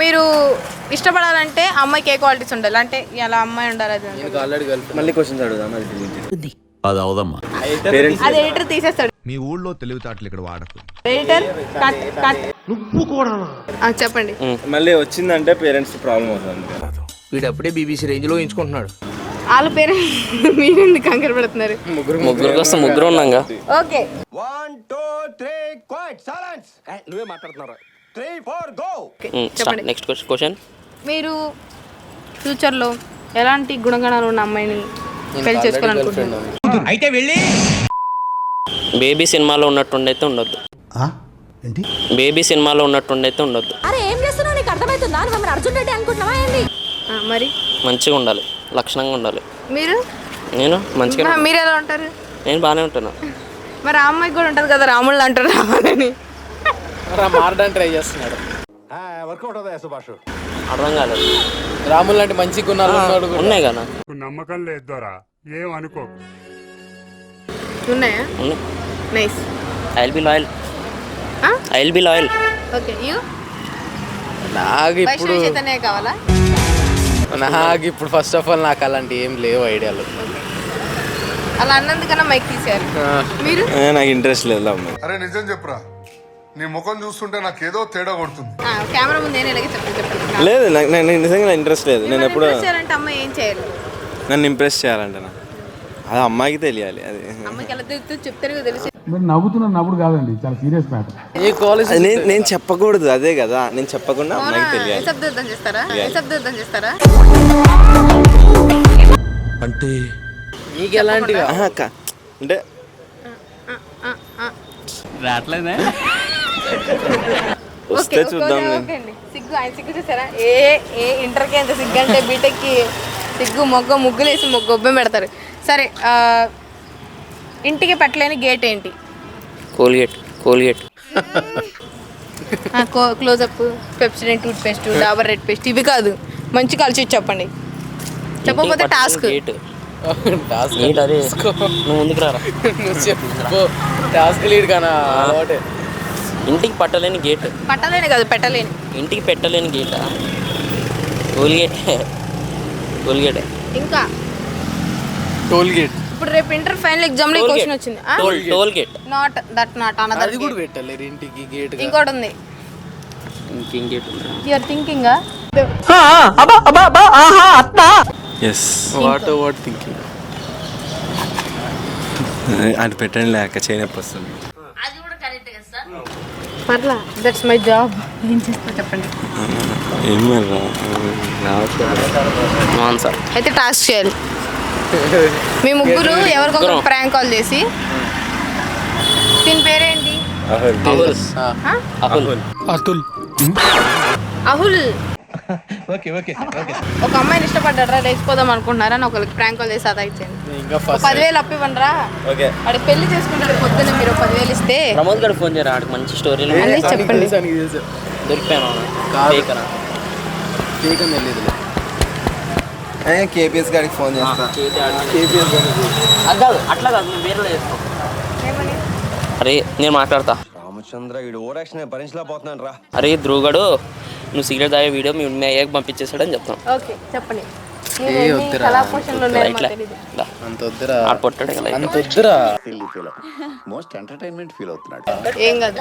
మీరు ఇష్టపడాలంటే అమ్మాయికి ఏ క్వాలిటీస్ ఉండాలి? అంటే ఇలా అమ్మాయి ఉండాలి అది ఉండాలి. మళ్ళీ క్వశ్చన్స్ అడుగుదాం అది తెలియదు. అది అవదమ్మా. పేరెంట్స్ అది ఎడిటర్ తీసేస్తాడు. మీ ఊళ్ళో తెలివితేటలు ఇక్కడ వాడకు. ఎడిటర్ కట్ కట్ నువ్వు కూడా చెప్పండి మళ్ళీ వచ్చిందంటే పేరెంట్స్ ప్రాబ్లం అవుతుంది వీడు అప్పుడే బీబీసీ రేంజ్లో ఎంచుకుంటున్నాడు. వాళ్ళ పేరు మీరు ఎందుకు కంగారు పెడుతున్నారు? ముగ్గురు కోసం ముగ్గురు ఉన్నాగా. Okay one two three quiet silence నువ్వే మాట్లాడుతున్నారా త్రీ ఫోర్ గో చెప్పండి. నెక్స్ట్ క్వశ్చన్ క్వశ్చన్ మీరు ఫ్యూచర్లో ఎలాంటి గుణగణాలు ఉన్న అమ్మాయిని పెళ్ళి చేసుకోవాలనుకుంటున్నారు? బేబీ సినిమాలో ఉన్నట్టుండైతే ఉండొద్దు. ఏంటి? బేబీ సినిమాలో ఉన్నట్టుండైతే ఉండొద్దు. అరే ఏం చేస్తున్నావు? నీకు అర్థమవుతుందా నువ్వు మమ్మల్ని అర్జున్ రెడ్డి అనుకుంటున్నావా ఏంది? ఆ, మరి? మంచిగా ఉండాలి. లక్షణంగా ఉండాలి. మీరు? నేను మంచిగా మీరు ఎలా ఉంటారు? నేను బాగానే ఉంటున్నా మరి ఆ అమ్మాయికి కూడా ఉంటుంది కదా రాముళ్ళు అంటారు రావాలని మారడానికి ట్రై చేస్తున్నాడు. వర్కౌట్ అవుతాయి సుభాష్? అర్థం కాలేదు. రాములు లాంటి మంచి గుణాలు ఉన్నాడు కూడా. ఉన్నాయి కదా. నమ్మకం లేదు దొరా. ఏం అనుకోకు ఉన్నాయా? ఉన్నాయి. Nice I will be loyal I will be loyal okay you నాకు ఇప్పుడు వైష్ణవి చైతన్య కావాలా? నాకు ఇప్పుడు ఫస్ట్ ఆఫ్ ఆల్ నాకు అలాంటి ఏం లేవు ఐడియాలు. అలా అన్నందుకన్నా మైక్ తీశారు మీరు? నాకు ఇంట్రెస్ట్ లేదు అమ్మాయి అరే నిజం చెప్పురా. నీ ముఖం చూస్తుంటే నాకేదో తేడా కొడుతుంది. ఆ, కెమెరా ముందు నేను ఇలాగే చెప్పండి చెప్పండి లేదు నాకు నాకు నిజంగా ఇంట్రెస్ట్ లేదు. నేను ఎప్పుడు చేయాలంటే అమ్మాయి ఏం చేయాలి నన్ను ఇంప్రెస్ చేయాలంటే నాకు అది అమ్మాయికి తెలియాలి అది. అమ్మాయికి ఎలా తెలుస్తుంది చెప్తారు కదా తెలుసు. మీరు నవ్వుతున్న నవ్వుడు కాదండి చాలా సీరియస్ మ్యాటర్ ఏ కాలేజ్ నేను నేను చెప్పకూడదు అదే కదా. నేను చెప్పకుండా అమ్మాయికి తెలియాలి. చేస్తారా? అంటే నీకు అక్క అంటే వస్తే చూద్దాం. సిగ్గు ఆయన సిగ్గు చూసారా? ఏ ఏ ఇంటర్కి ఎంత సిగ్గు అంటే బీటెక్కి సిగ్గు మొగ్గ ముగ్గులు వేసి మొగ్గ గొబ్బెం పెడతారు. సరే ఆ, ఇంటికి పెట్టలేని గేట్ ఏంటి? Colgate Colgate. Closeup Pepsodent toothpaste Dabur red paste ఇవి కాదు. మంచి కలిసి చెప్పండి. చెప్పకపోతే టాస్క్ గేట్ టాస్క్ ఏంటి అదే. నువ్వు ముందుకు రారా. టాస్క్ లీడ్ కానా? ఇంటికి పట్టలేని గేట్. పట్టలేని కాదు పెట్టలేని. ఇంటికి పెట్టలేని గేటా? కోల్గేట్ కోల్గేట్ ఇంకా? టోల్ గేట్ ఇప్పుడు రేపు ఇంటర్ ఫైనల్ ఎగ్జామ్లో క్వశ్చన్. వచ్చింది. Toll toll gate not that not another అది కూడా పెట్టలేరు ఇంటికి గేట్ ఇంకోటి ఉంది. ఇంకేం గేట్ ఉందా? You are thinking yes what what thinking అది పెట్టండి లేక చేయనప్పి వస్తుంది. పర్లా. దట్స్ మై జాబ్ ఏం చేస్తా చెప్పండి. అయితే టాస్క్ చేయాలి. మీ ముగ్గురు ఎవరికొకరు. ప్రాంక్ కాల్ చేసి. దీని పేరేంటి? అహుల్. ఆ? అహుల్ అహుల్ ఒక అమ్మాయిని ఇష్టపడ్డారా లేచిపోదాం అనుకుంటున్నారా అని ఒకరికి ప్రాంక్ కాల్ చేసి అదా ఇంకా ఫస్ట్ పదివేలు అప్పివ్వండిరా ఓకే. వాడి పెళ్ళి చేసుకుంటాడు పొద్దున్న మీరు పదివేలు ఇస్తే. ప్రమోద్ గారు ఫోన్ చేయరా? ఆడికి మంచి స్టోరీలు అన్నీ చెప్పండి. దొరికిపోయాను కేక్ కేపీఎస్ గారికి ఫోన్ చేస్తా. అది కాదు అట్లా కాదు నువ్వు చేసుకో. అరే నేను మాట్లాడతా. రామచంద్ర వీడు ఓవర్ యాక్షన్ భరించలేకపోతున్నాను రా. అరే ధ్రువగడు నువ్వు సిగరెట్ తాగే వీడియో మీ మీ అయ్యాకి పంపించేసాడని చెప్తాం ఓకే చెప్పండి. మోస్ట్ ఎంటర్టైన్మెంట్ ఫీల్ అవుతున్నాడు ఏం కాదు.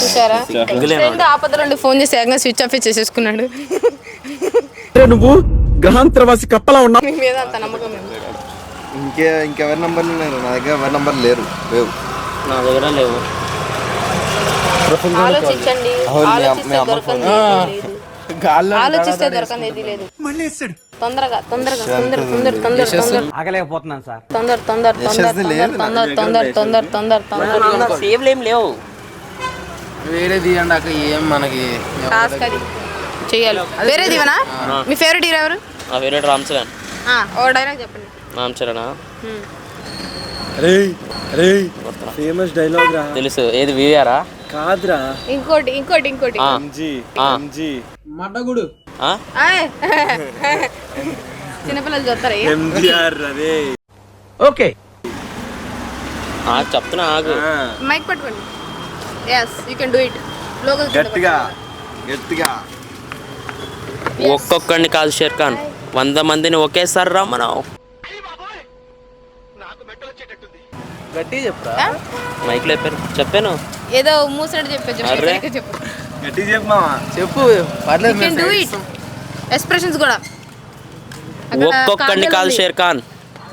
చూసారా? ఫ్రెండ్ ఆపద నుండి ఫోన్ చేసి ఏకంగా స్విచ్ ఆఫ్ చేసేసుకున్నాడు. నువ్వు గ్రహాంతరవాసి కప్పలా ఉన్నావు మీ మీద అంత నమ్మకం ఇంకే ఇంకెవరి నంబర్లు నా దగ్గర ఎవరి నంబర్ లేరు? లేవు. నా దగ్గర లేవు. ఆలోచించండి. ఆలోచిస్తే మీ అమ్మ దొరకంది ఏదీ లేదు. గాల్లో ఆలోచిస్తే దొరకంది ఏది లేదు. తొందరగా తొందరగా తొందర తొందర తొందర తొందర ఆగలేకపోతున్నాను సార్. తొందర తొందర తొందర యశస్వి లేదు, తొందర తొందర తొందర తొందర తొందర సేవ్లు ఏం లేవు. వేరే తీయండి అక్క ఏం మనకి టాస్క్ అది. చెయ్యాలి. వేరే దివనా మీ ఫేవరెట్ హీరో ఎవరు? నా వేరే రామ్ చరణ్. ఆ, ఓ డైలాగ్ చెప్పండి. రామ్ చరణ్ హ్మ్. రే రే ఫేమస్ డైలాగ్ రా. తెలుసు. ఏది వివిఆరా కాదురా. ఇంకోటి ఇంకోటి ఇంకోటి. ఎంజీ మడ్డగుడు. చిన్నపిల్లలు చూస్తారా ఎంజిఆర్ అదే. ఓకే. ఆ, చెప్తున్నా ఆగు. మైక్ పట్టుకోండి. Yes you can do it logo గట్టిగా గట్టిగా. ఒక్కొక్కడిని కాదు షేర్ ఖాన్ వంద మందిని ఒకేసారి రమ్మను గట్టి చెప్పురా? మైక్లో చెప్పాను. చెప్పాను. ఏదో మూసినట్టు చెప్పచ్చు అర్రే. చెప్పు. చెప్పు పర్లేదు ఎక్స్ప్రెషన్స్ కూడా. ఒక్కొక్కడిని కాదు. షేర్ ఖాన్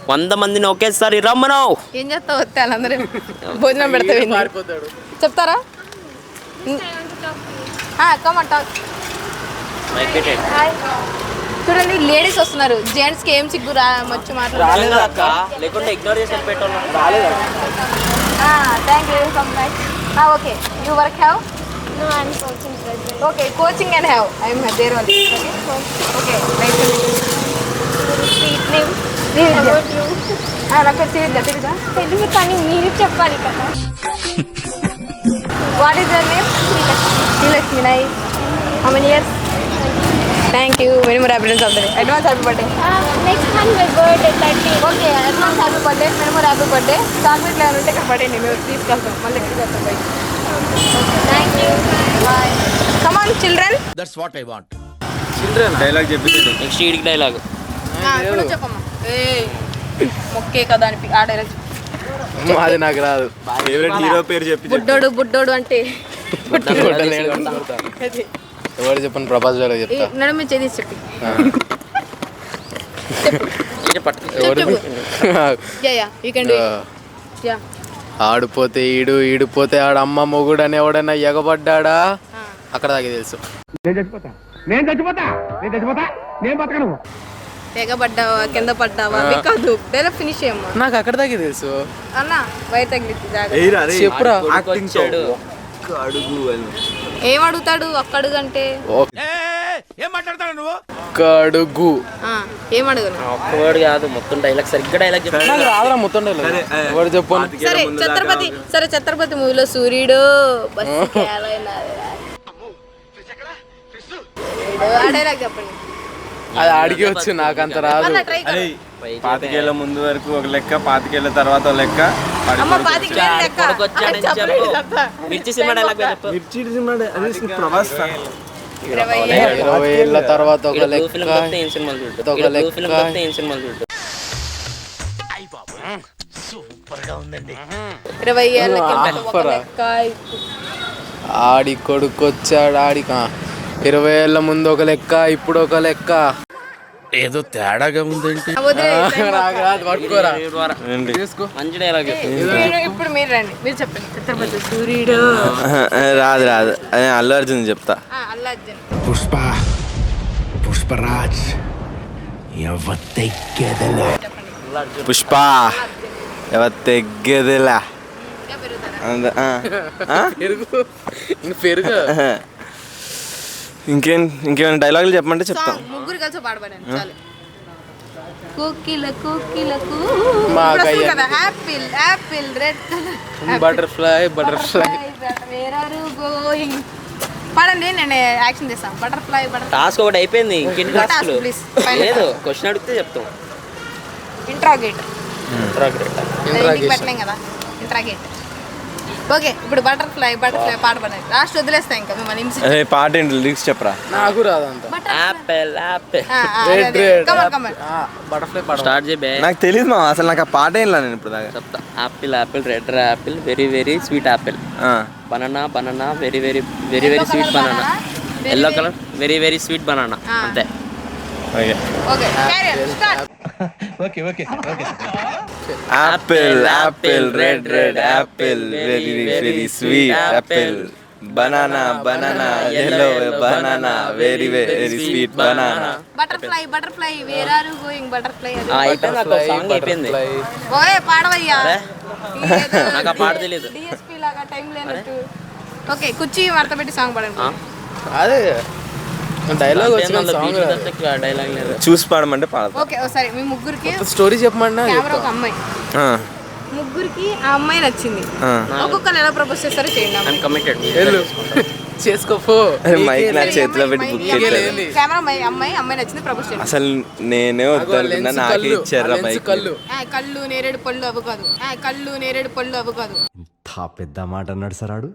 వంద మందిని ఒకేసారి రమ్మను. ఏం చేస్తావు వస్తే వాళ్ళందరూ? భోజనం పెడతావు చెప్తారా? మైక్ పెట్టేయండి. చూడండి లేడీస్ వస్తున్నారు. జెంట్స్కి ఏం సిగ్గు రా మాట్లాడాలి రాలేదా అక్క? లేకుంటే ఇగ్నోర్ చేసి పెట్టాను thank you come okay you work have okay coaching and have I'm there only okay nice నాకు తెలుగు కానీ మీరు చెప్పాలి కదా. What is your name Srilakshmi. నై how many years thank you very more happiness of the day advance happy birthday next month my birthday thirty okay advance happy birthday very more happy birthday చాక్లెట్లు ఏమైనా ఉంటే ఇక్కడ పడండి మేము తీసుకెళ్తాం మళ్ళీ ఎక్కడికి వెళ్తాం బయట thank you boy come on children that's what I want dialogue చెప్పి నెక్స్ట్ ఈడికి డైలాగ్ ఇప్పుడు చెప్పమ్మా. ఏ మొక్కే కదా అని ఆ డైలాగ్ అది నాకు రాదు. ఫేవరెట్ హీరో పేరు చెప్పి బుడ్డోడు బుడ్డోడు అంటే. ఎవరు చెప్పండి ప్రభాస్ గారు చెప్తా. నడుము చేసి చెప్పి. పట్టు. ఎవరు yeah yeah you can do yeah. ఆడిపోతే ఈడు ఈడిపోతే ఆడ అమ్మ మొగుడు అని ఎవడైనా ఎగబడ్డాడా అక్కడ దాకా తెలుసు. నేను చచ్చిపోతా. నేను చచ్చిపోతా. నేను చచ్చిపోతా. నేను బతకను. తెగబడ్డావా కింద పడ్డావా? కాదు డైలాగ్ ఫినిష్ చేయమ్మా. నాకు అక్కడ దాకా తెలుసు. అన్న రే చెప్పురా. అడుగు ఏం అడుగుతాడు? ఒక్క అడుగు అంటే ఏం మాట్లాడతాడు నువ్వు? ఒక్క అడుగు. ఆ, ఏం అడుగును? ఒక్క వర్డ్ కాదు మొత్తం డైలాగ్ సరిగ్గా డైలాగ్ చెప్పాను నాకు రాదురా మొత్తం. ఎవరు చెప్పు. సరే ఛత్రపతి సరే ఛత్రపతి మూవీలో సూర్యుడు ఆ. డైలాగ్ చెప్పండి. అది ఆడికి వచ్చు నాకు అంత రాదు పాతికేళ్ళ ముందు వరకు ఒక లెక్క పాతికేళ్ళ తర్వాత ఒక లెక్క. Mirchi cinema dialogue Mirchi cinema Prabhas ఇరవై ఏళ్ళు. తర్వాత ఒక లెక్క. ఒక ఇరవై ఆడి కొడుకు వచ్చాడు ఆడికి. ఇరవై ఏళ్ళ ముందు ఒక లెక్క ఇప్పుడు ఒక లెక్క. ఏదో తేడాగా ఉందేంటి. వదిలేయ్, నాకు రాదు పట్టుకోరా. తీసుకో. మంచి డైలాగ్ మీరు- ఇప్పుడు మీరు రండి మీరు చెప్పండి. ఛత్రపతి సూర్యుడు. రాదు రాదు. అదే అల్లు అర్జున్ చెప్తా. పుష్ప పుష్పరాజ్ పుష్ప ఎవరు తెగ్గేదిలా? పెరుగు. ఇంక ఇంకేమైనా డైలాగులు చెప్పమంటే చెప్తాం. ముగ్గురు కలిసి చాలు. కోకిల కోకిలకు apple apple red colour. Butterfly butterfly. Where are you going పాడండి నేను యాక్షన్ చేస్తాను బటర్ఫ్లై టాస్క్ ఒకటి అయిపోయింది ఇంకెన్ని టాస్క్లు లేదు క్వశ్చన్ అడిగితే చెప్తాం. ఇంట్రాగేట్ ఇంట్రాగేషన్ పెట్టలేం కదా. ఇంట్రాగేట్ ఓకే ఇప్పుడు బటర్ఫ్లై బటర్ఫ్లై పాట పాడండి. లాస్ట్ వదిలేస్తా ఇంకా మిమ్మల్ని హింసి పాట ఏంటి? లిరిక్స్ చెప్పరా? నాకు రాదంత apple red red come on come on butterfly పడ స్టార్ట్ చేయ బే నాకు తెలియదు మా అసలు నాకు ఆ పాట ఏం నేను ఇప్పుడు దాకా. చెప్తా. Apple apple red apple very very sweet apple ఆ. Banana banana very very very very sweet banana yellow colour very very sweet banana. అంతే. Okay okay carry start apple apple red red apple very very sweet apple banana banana yellow banana very very sweet banana butterfly butterfly where are you going butterfly అది అయిపోయింది నాకు song అయిపోయింది ఓయ్ పాడవయ్యా నాకు ఆ పాట తెలియదు డిఎస్పి లాగా టైం లేనట్టు ఓకే కుర్చీ మడత పెట్టి సాంగ్ పాడండి అదే డైలాగ్ వచ్చిన సాంగ్ డైలాగ్ లేదు. చూసి పాడమంటే పాడతా. ఓకే ఒకసారి మీ ముగ్గురికి స్టోరీ చెప్పమన్నా కెమెరా ఒక అమ్మాయి. ఆ, ముగ్గురికి ఆ అమ్మాయి నచ్చింది. ఆ. ఒక్కొక్కరు ఎలా ప్రపోజ్ చేస్తారో చేయండి. కమిటెడ్ చేసుకోపో మైక్ నా చేతిలో అమ్మాయి- పెట్టి బుక్ అమ్మాయి-? కెమెరా నచ్చింది ప్రపోజ్ చేయండి. అసలు నేనే వద్దనుకున్నా లెన్స్ నాకే కళ్ళు. ఇచ్చారు లెన్స్ మైక్. కళ్ళు. ఆ, కళ్ళు నేరేడు పళ్ళు అవి కాదు. ఆ, కళ్ళు నేరేడు పళ్ళు అవి కాదు. పెద్ద మాట అన్నాడు సరాడు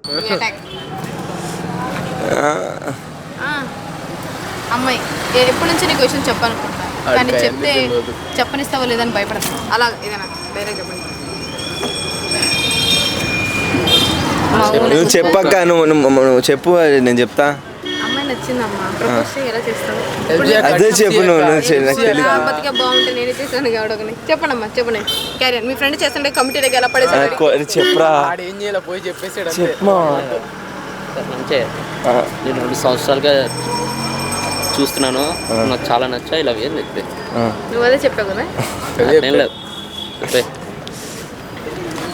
అమ్మాయి ఎప్పటి నుంచి నీకు విషయం చెప్పాలనుకుంటా కానీ చెప్తే? చెప్పనిస్తావో లేదని భయపడతాను అలా ఏదైనా వేరే చెప్పండి. నువ్వు చెప్పక్క నువ్వు చెప్పు నేను చెప్తా. అమ్మాయి నచ్చిందమ్మా. ప్రపోజ్ ఎలా చేస్తావు? అదే చెప్పు నువ్వు బతికే బాగుంటే నేనే చేశాను కాబట్టి చెప్పండి అమ్మా చెప్పండి క్యారియర్ మీ ఫ్రెండ్ చేస్తుంటే ఎలా చెప్పురా? చేయాలి పోయి చెప్పేసాడు నేను రెండు సంవత్సరాలుగా చూస్తున్నాను. నాకు చాలా నచ్చా ఇలా ఏం చెప్పే నువ్వు అదే చెప్పావు కదా. ఏం లేదు. చెప్పే.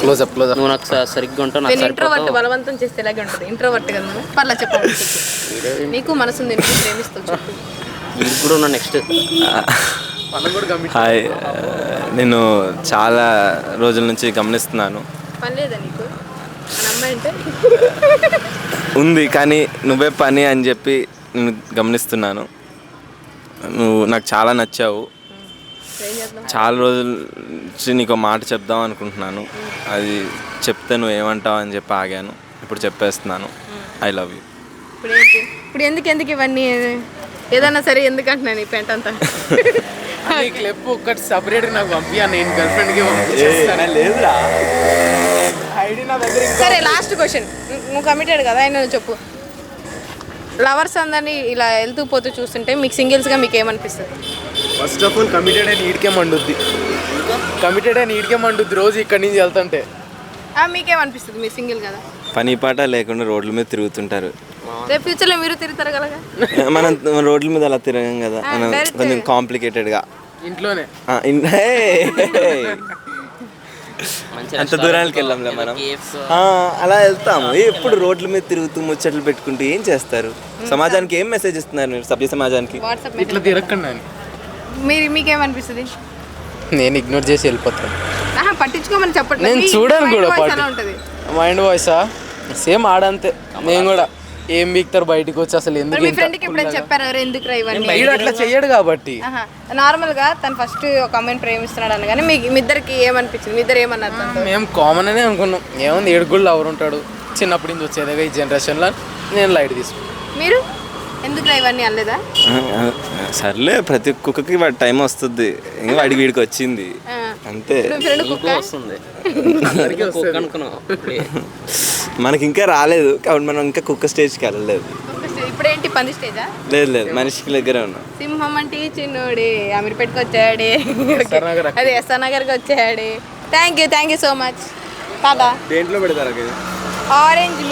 క్లోజ్ అప్ క్లోజ్ నువ్వు నాకు సరిగ్గా ఉంటావు నాకు నేను ఇంట్రోవర్ట్ బలవంతం చేస్తే ఇలాగే ఉంటుంది? ఇంట్రోవర్ట్ కదా పర్లా చెప్పండి నీకు మనసుంది నీకు ప్రేమిస్తావు చెప్పు. నీకు కూడా ఉన్నా నెక్స్ట్ హాయ్ ఆ, నేను చాలా రోజుల నుంచి గమనిస్తున్నాను. ఉంది కానీ నువ్వే పని అని చెప్పి నేను గమనిస్తున్నాను. నువ్వు నాకు చాలా నచ్చావు. చాలా రోజుల నుంచి నీకు ఒక మాట చెప్దాం అనుకుంటున్నాను. అది చెప్తే నువ్వు ఏమంటావు అని చెప్పి ఆగాను. ఇప్పుడు చెప్పేస్తున్నాను. ఐ లవ్ యూ ఇప్పుడు ఏంటి? ఇప్పుడు ఎందుకు ఎందుకు ఇవన్నీ? ఏదన్నా సరే ఎందుకు అంటున్నాను ఈ పెంట అంతా? ఈ క్లిప్ ఒక్కటి సపరేట్ నాకు పంపియా నేను గర్ల్ ఫ్రెండ్కి లేదురా. ఐడి నా దగ్గర సరే లాస్ట్ క్వశ్చన్ నువ్వు కమిటెడ్ కదా? ఆయన చెప్పు. లవర్స్ అందరినీ ఇలా వెళ్తూ పోతూ చూస్తుంటే మీకు సింగిల్స్గా మీకు ఏమనిపిస్తుంది? ఫస్ట్ ఆఫ్ ఆల్ కమిటెడ్ అయిన ఈడికే మండుద్ది. కమిటెడ్ అయిన ఈడికే మండుద్ది రోజు ఇక్కడి నుంచి వెళ్తుంటే. ఆ, మీకేమనిపిస్తుంది మీరు సింగిల్ కదా? పని పాట లేకుండా రోడ్ల మీద తిరుగుతుంటారు. రేపు ఫ్యూచర్లో మీరు తిరుగుతారు కదా? మనం రోడ్ల మీద అలా తిరగం కదా. మనం. కొంచెం కాంప్లికేటెడ్గా ఇంట్లోనే. అంత దూరానికి వెళ్ళాంలే మనం. అలా వెళ్తాము. ఎప్పుడు రోడ్ల మీద తిరుగుతూ ముచ్చట్లు పెట్టుకుంటూ ఏం చేస్తారు? సమాజానికి ఏం మెసేజ్ ఇస్తున్నారు మీరు సభ్య సమాజానికి? వాట్సాప్ ఇట్లా తిరగకండి మీరు మీకేమనిపిస్తుంది? నేను ఇగ్నోర్ చేసి వెళ్ళిపోతాను. పట్టించుకోమని చెప్పండి నేను చూడను కూడా మైండ్ వాయిసా సేమ్ ఆడంతే. నేను కూడా. ఏం బీక్తారు బయటికి వచ్చి అసలు ఎందుకు మీ ఇంత ఫ్రెండ్కి ఎప్పుడైనా చెప్పారు? ఎవరు ఎందుకు రా ఇవన్నీ? వీడు అట్లా చెయ్యడు కాబట్టి. ఆహా. నార్మల్గా తను ఫస్ట్ ఒక అమ్మాయిని ప్రేమిస్తున్నాడు అనగానే మీ మీ ఇద్దరికి ఏమనిపించింది? మీ ఇద్దరు ఏమన్నారు తనతో? మేము కామన్ అనే అనుకున్నాం. ఏముంది ఏడుగుళ్ళు ఎవరు ఉంటాడు? చిన్నప్పటి నుంచి వచ్చేదిగా ఈ జనరేషన్లో నేను లైట్ తీసుకున్నాను మీరు? ఎందుకు రా ఇవన్నీ అనలేదా? సర్లే ప్రతి కుక్కకి వాడి టైం వస్తుంది. ఇంకా వాడికి వీడికి వచ్చింది. ఆ. అంతే. మీ ఫ్రెండ్ కుక్క? వస్తుంది. కుక్క అనుకున్నావు ఇప్పుడే. మనకి ఇంకా రాలేదు కాబట్టి మనం ఇంకా కుక్క స్టేజ్కి వెళ్ళలేదు. ఇప్పుడేంటి పంది స్టేజా? లేదు లేదు మనిషికి దగ్గరే ఉన్నాం. సింహం అంటే చిన్నోడే అమీర్పేటకి వచ్చాడే. ఎస్ఆర్ నగర్ అదే ఎస్ఆర్ నగర్కి వచ్చాడే. Thank you thank you so much tata దేంట్లో పెడతారు ఆరెంజ్